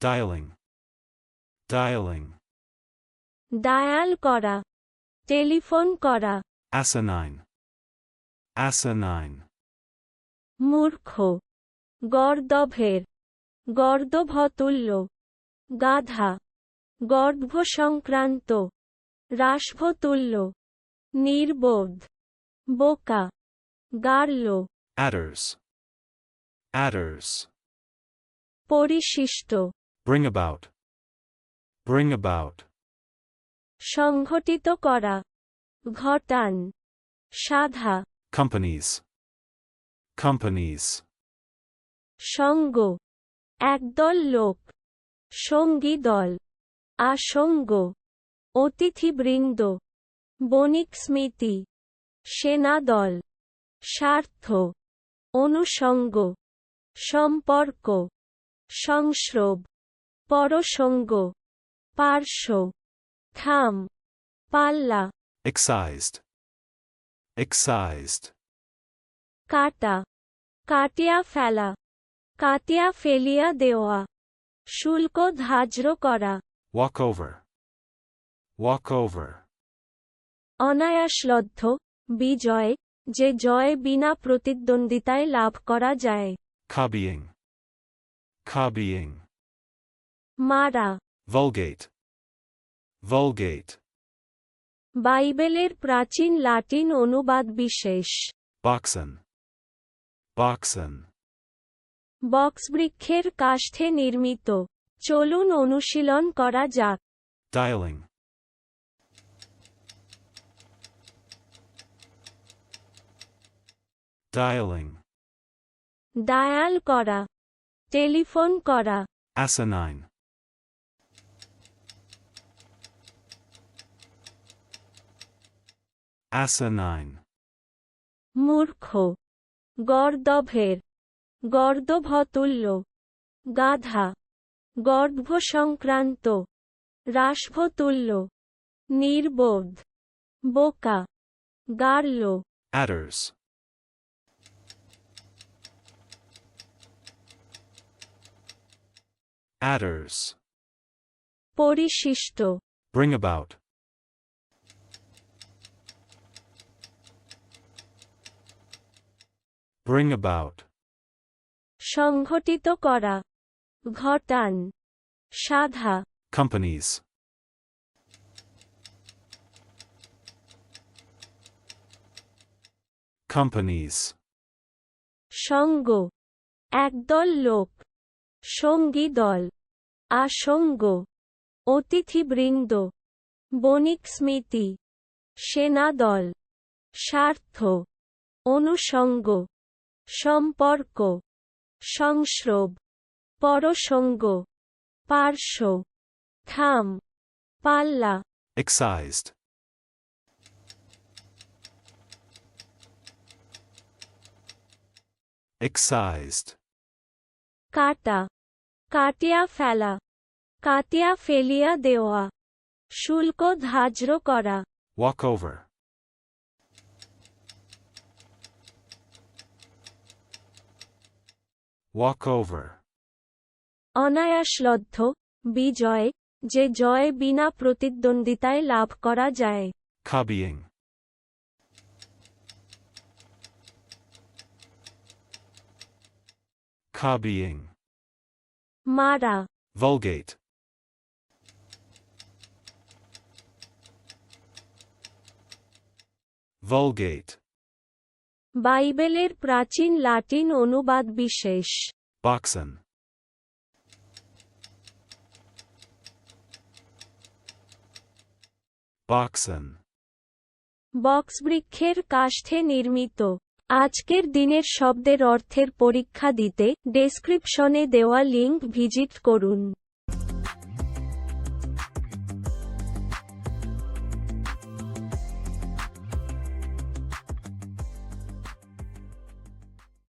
dialing, dialing, dial করা। Telephone করা। Asinine, asinine, মূর্খ। গর্দভের। গর্দভতুল্য। গাধা। গর্ভ সংক্রান্ত রাসভতুল্য। নির্বোধ। বোকা। গার্ল। Adders, adders, পরিশিষ্ট। Bring about, bring about, সংঘটিত করা ঘটান সাধা companies, companies, সঙ্গ একদল লোক সঙ্গী দল আসঙ্গ অতিথিবৃন্দ বণিক স্মৃতি সেনাদল স্বার্থ অনুষঙ্গ সম্পর্ক সংস্রব। পরসঙ্গ পার্শ্ব খাম পাল্লা excised, excised, কাটা কাটিয়া ফেলা কাটিয়া ফেলিয়া দেওয়া শুল্ক ধার্য করা। Walk over, walk over, অনায়াসলব্ধ বিজয় যে জয় বিনা প্রতিদ্বন্দ্বিতায় লাভ করা যায়। Copying, copying, মারা। Vulgate, vulgate, বাইবেলের প্রাচীন লাটিন অনুবাদ বিশেষ। Boxen, boxen, বক্সবৃক্ষের কাষ্ঠে নির্মিত। চলুন অনুশীলন করা যাক। Dialing, dialing, ডায়াল করা। টেলিফোন করা। Asinine, asinine, মূর্খ গর্দভের গর্দভতুল্য গাধা গর্ভ সংক্রান্ত রাসভতুল্য নির্বোধ বোকা গার্ল adders, adders, পরিশিষ্ট। Bring about, bring about, সংঘটিত করা। ঘটান। সাধা। Companies, companies, সঙ্গ। একদল লোক। সঙ্গী দল। আসঙ্গ। অতিথিবৃন্দ। বণিক স্মৃতি। সেনাদল স্বার্থ। অনুষঙ্গ সম্পর্ক সংস্রব পরসঙ্গ পার্শ্ব থাম পাল্লা। Excised, excised, কাটা কাটিয়া ফেলা কাটিয়া ফেলিয়া দেওয়া শুল্ক ধার্য করা। Walk over, walk over, অনায়াসলব্ধ বিজয় যে জয় বিনা প্রতিদ্বন্দ্বিতায় লাভ করা যায় copying, copying, মারা vulgate, vulgate, বাইবেলের প্রাচীন লাটিন অনুবাদ বিশেষ। Boxen, boxen, বক্সবৃক্ষের কাষ্ঠে নির্মিত। আজকের দিনের শব্দের অর্থের পরীক্ষা দিতে ডেসক্রিপশনে দেওয়া লিঙ্ক ভিজিট করুন।